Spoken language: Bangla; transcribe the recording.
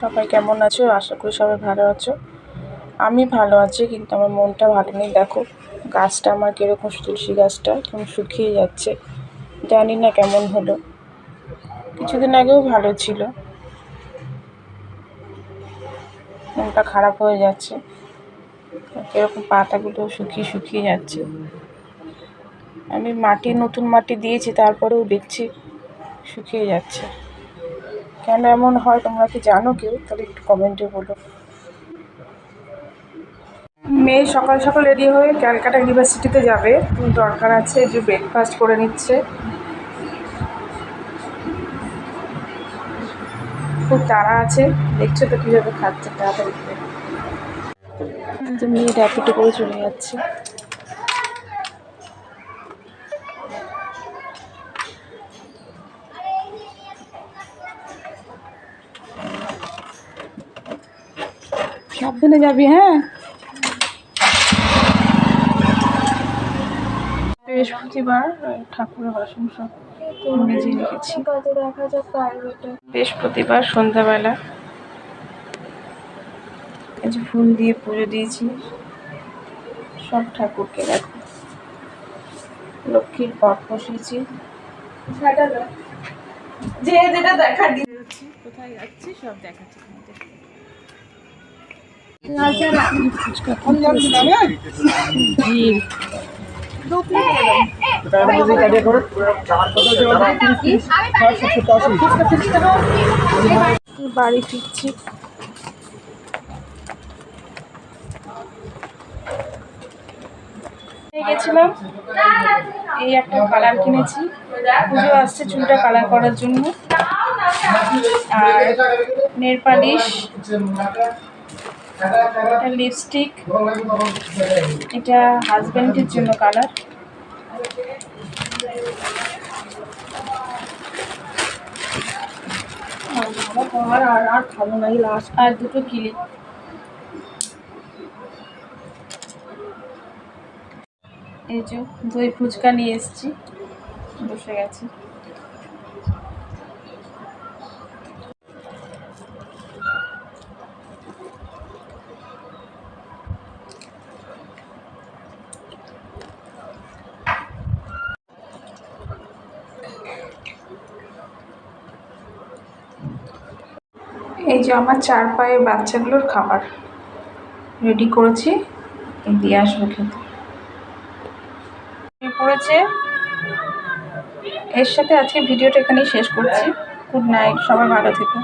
সবাই কেমন আছো? আশা করি সবাই ভালো আছো। আমি ভালো আছি, কিন্তু আমার মনটা ভালো নেই। দেখো, গাছটা আমার কীরকম তুলসী গাছটা, কেমন শুকিয়ে যাচ্ছে। জানি না কেমন হলো। কিছুদিন আগেও ভালো ছিল। মনটা খারাপ হয়ে যাচ্ছে। এরকম পাতাগুলো শুকিয়ে শুকিয়ে যাচ্ছে। আমি মাটি নতুন মাটি দিয়েছি, তারপরেও দেখছি শুকিয়ে যাচ্ছে। কেন এমন হয় তোমরা কি জানো কেউ? তাহলে একটু কমেন্টে বলো। মেয়ে সকাল সকাল রেডি হয়ে ক্যালকাটা ইউনিভার্সিটিতে যাবে। দরকার আছে যে ব্রেকফাস্ট করে নিচ্ছে। খুব তাড়া আছে। দেখছ তো কীভাবে খাচ্ছে তাড়াতাড়ি মেয়ে র্যাপিডো করে চলে যাচ্ছে। সাবধানে যাবি হ্যাঁ? বৃহস্পতিবার ঠাকুরের বাসন সব নিজে রেখেছি। বৃহস্পতিবার সন্ধ্যাবেলা যে ফুল দিয়ে পুজো দিয়েছি। সব ঠাকুরকে দেখো। লক্ষ্মীর পট বসিয়েছি। যে যেটা দেখা দি কোথায় যাচ্ছি, সব দেখাচ্ছি বাড়ি ফিরছি। গেছিলাম, এই একটা কালার কিনেছি। পুজো আসছে চুলটা কালার করার জন্য। আর নেল এটা লিপস্টিক এটা হাজব্যান্ডের জন্য কালার আর আর খাব না লাস্ট আর দুটো কিলি। এই যে, দই ফুচকা নিয়ে এসেছি, বসে গেছি। এই যে আমার চার পায়ে বাচ্চাগুলোর খাবার রেডি করেছি, দিয়ে আসব খেতে। পড়েছে। এর সাথে আজকে ভিডিওটা এখানেই শেষ করছি। গুড নাইট সবাই ভালো থেকো।